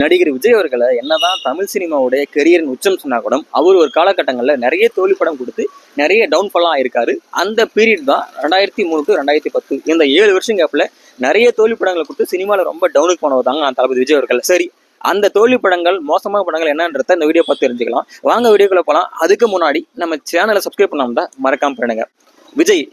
நடிகர் விஜய் அவர்களை என்னதான் தமிழ் சினிமாவுடைய கெரியரின் உச்சம் சொன்னா கூட அவர் ஒரு காலகட்டங்களில் நிறைய தோல்வி படம் கொடுத்து நிறைய டவுன்ஃபாலாக ஆயிருக்காரு அந்த பீரியட் தான் ரெண்டாயிரத்தி மூணு டு ரெண்டாயிரத்தி பத்து இந்த ஏழு வருஷம் கேப்பில் நிறைய தோல்வி படங்களை கொடுத்து சினிமாவில் ரொம்ப டவுனுக்கு போனவர் தாங்க தளபதி விஜய் அவர்கள். சரி அந்த தோல்வி படங்கள் மோசமான படங்கள் என்னன்றத இந்த வீடியோ பார்த்து தெரிஞ்சுக்கலாம். வாங்க வீடியோக்குள்ள போகலாம் அதுக்கு முன்னாடி நம்ம சேனலை சப்ஸ்கிரைப் பண்ணாமல் தான் மறக்காம பண்ணுங்க விஜய்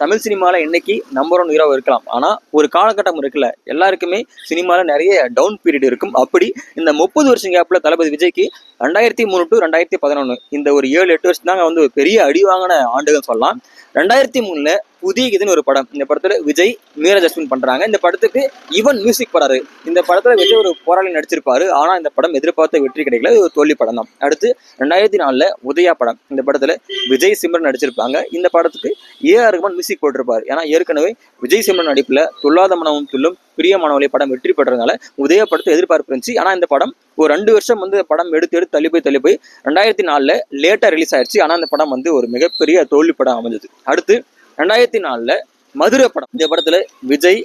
தமிழ் சினிமாவில் இன்னைக்கு நம்பர் ஒன் ஹீரோ இருக்கலாம். ஆனால் ஒரு காலகட்டம் இருக்குல்ல எல்லாருக்குமே சினிமாவில் நிறைய டவுன் பீரியட் இருக்கும். அப்படி இந்த முப்பது வருஷம் கேப்பில் தளபதி விஜய்க்கு ரெண்டாயிரத்தி மூணு டு ரெண்டாயிரத்தி பதினொன்று இந்த ஒரு ஏழு எட்டு வருஷம் தாங்க வந்து பெரிய அடி வாங்கின ஆண்டுகள் சொல்லலாம். ரெண்டாயிரத்தி மூணுல புதிய இதுன்னு ஒரு படம். இந்த படத்துல விஜய் மீரா ஜஸ்மின் பண்றாங்க. இந்த படத்துக்கு இவன் மியூசிக் படாரு இந்த படத்துல விஜய் ஒரு போராளி நடிச்சிருப்பாரு. ஆனா இந்த படம் எதிர்பார்த்த வெற்றி கிடைக்கல. ஒரு தோல்வி படம் தான். அடுத்து ரெண்டாயிரத்தி நாலுல உதயா படம். இந்த படத்துல விஜய் சிம்ரன் நடிச்சிருப்பாங்க. இந்த படத்துக்கு ஏ ஆர் ரகுமான் மியூசிக் போட்டிருப்பாரு. ஏன்னா ஏற்கனவே விஜய் சிம்ரன் நடிப்புல துல்லாத மனவும் துள்ளும் பிரியமானவளை படம் வெற்றி பெற்றதுனால உதய படத்தை எதிர்பார்ப்பு இருந்துச்சு. ஆனா இந்த படம் ஒரு ரெண்டு வருஷம் வந்து படம் எடுத்து எடுத்து தள்ளி போய் தள்ளி போய் ரெண்டாயிரத்தி நாலுல லேட்டா ரிலீஸ் ஆயிடுச்சு ஆனா அந்த படம் வந்து ஒரு மிகப்பெரிய தோல்வி படம் அமைஞ்சது. அடுத்து ரெண்டாயிரத்தி நாலுல மதுரை படம். இந்த படத்துல விஜய்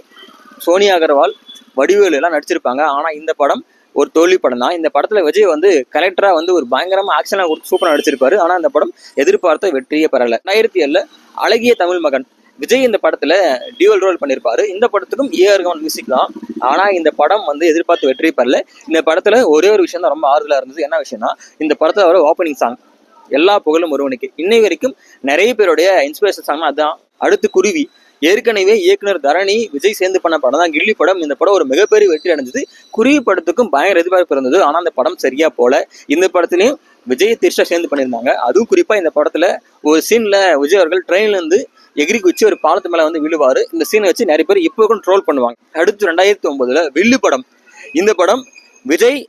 சோனியா அகர்வால் வடிவேலு எல்லாம் நடிச்சிருப்பாங்க. ஆனா இந்த படம் ஒரு தோல்வி படம் தான். இந்த படத்துல விஜய் வந்து கலெக்டராக வந்து ஒரு பயங்கரமா ஆக்ஷனாக கொடுத்து சூப்பரா நடிச்சிருப்பாரு. ஆனா இந்த படம் எதிர்பார்த்த வெற்றியே பெறல. ரெண்டாயிரத்தி ஏழில் அழகிய தமிழ் மகன் விஜய் இந்த படத்துல டியூவல் ரோல் பண்ணியிருப்பாரு இந்த படத்துக்கும் ஏ ஆர்கவன் மியூசிக் தான். ஆனா இந்த படம் வந்து எதிர்பார்த்து வெற்றி பெறல. இந்த படத்துல ஒரே ஒரு விஷயம் தான் ரொம்ப ஆறுதலாக இருந்தது. என்ன விஷயம்னா இந்த படத்துல வர ஓப்பனிங் சாங் எல்லா புகழும் ஒருவனுக்கு. இன்னை வரைக்கும் நிறைய பேருடைய இன்ஸ்பிரேஷன் சாங் அதுதான் அடுத்து குருவி. ஏற்கனவே இயக்குனர் தரணி விஜய் சேர்ந்து பண்ண படம் தான். கில்லி படம். இந்த படம் ஒரு மிகப்பெரிய வெற்றி அடைஞ்சது. குருவி படத்துக்கும் பயங்கர எதிர்பார்ப்பு இருந்தது. ஆனால் அந்த படம் சரியா போல. இந்த படத்துலையும் விஜய் திரிஷா சேர்ந்து பண்ணியிருந்தாங்க. அதுவும் குறிப்பாக இந்த படத்தில் ஒரு சீனில் விஜய் அவர்கள் ட்ரெயின்லேருந்து எகிரி குச்சி ஒரு பாலத்து மேலே வந்து விழுவார். இந்த சீனை வச்சு நிறைய பேர் இப்போ கூட ட்ரோல் பண்ணுவாங்க. அடுத்து ரெண்டாயிரத்தி ஒன்பதுல வில்லு படம். இந்த படம் விஜய்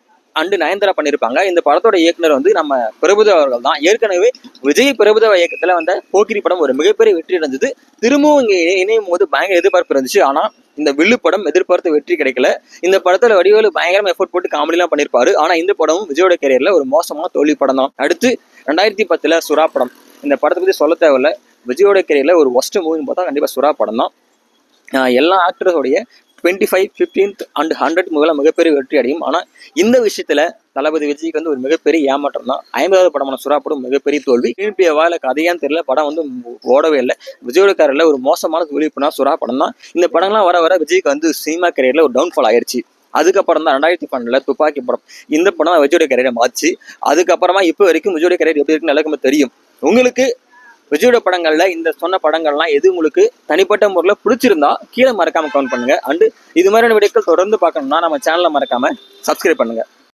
அண்டு நயன்தாரா பண்ணியிருப்பாங்க இந்த படத்தோட இயக்குனர் வந்து நம்ம பிரபுதேவா அவர்கள் தான். ஏற்கனவே விஜய் பிரபுதேவா இயக்கத்தில் வந்த போக்கிரி படம் ஒரு மிகப்பெரிய வெற்றி அடைஞ்சது. திரும்பவும் இங்கே இணையும் போது பயங்கர எதிர்பார்ப்பு இருந்துச்சு. ஆனால் இந்த வில்லு படம் எதிர்பார்த்த வெற்றி கிடைக்கல. இந்த படத்துல வடிவேலு பயங்கரமா எஃபோர்ட் போட்டு காமெடிலாம் பண்ணியிருப்பாரு ஆனா இந்த படமும் விஜயோட கேரியர்ல ஒரு மோசமான தோல்வி படம் தான். அடுத்து ரெண்டாயிரத்தி பத்துல சுறா படம். இந்த படத்தை பத்தி சொல்ல தேவையில்ல. விஜயோட கேரியர்ல ஒரு ஒஸ்ட் மூவின்னு பார்த்தா கண்டிப்பா சுறா படம் தான். எல்லா ஆக்டர்ஸோடைய twenty five fifteenth and hundred முதல்ல மிகப்பெரிய வெற்றி அடையும். ஆனால் இந்த விஷயத்தில் தளபதி விஜய்க்கு வந்து ஒரு மிகப்பெரிய ஏமாற்றம் தான். ஐம்பதாவது படமான சுறா படம் மிகப்பெரிய தோல்வி. ஸ்க்ரீன்பிளேவா இல்லை கதையான்னு தெரியல படம் வந்து ஓடவே இல்லை. விஜயோட கேரியர்ல ஒரு மோசமான தோல்வி சுறா படம் தான். இந்த படம்லாம் வர வர விஜய்க்கு வந்து சினிமா கரியரில் ஒரு டவுன்ஃபால் ஆயிடுச்சு அதுக்கப்புறம் தான் ரெண்டாயிரத்தி பன்னெண்டில் துப்பாக்கி படம். இந்த படம் தான் விஜயோட கேரியரை மாச்சு அதுக்கப்புறமா இப்போ வரைக்கும் விஜயோட கேரியர் எப்படி இருக்குன்னு எல்லாருக்குமே தெரியும். உங்களுக்கு விஜயோட படங்கள்ல இந்த சொன்ன படங்கள்லாம் எது உங்களுக்கு தனிப்பட்ட முறையில் பிடிச்சிருந்தா கீழே மறக்காம கவுண்ட் பண்ணுங்க. அண்டு இது மாதிரியான வீடியோக்கள் தொடர்ந்து பார்க்கணும்னா நம்ம சேனலை மறக்காம சப்ஸ்கிரைப் பண்ணுங்க.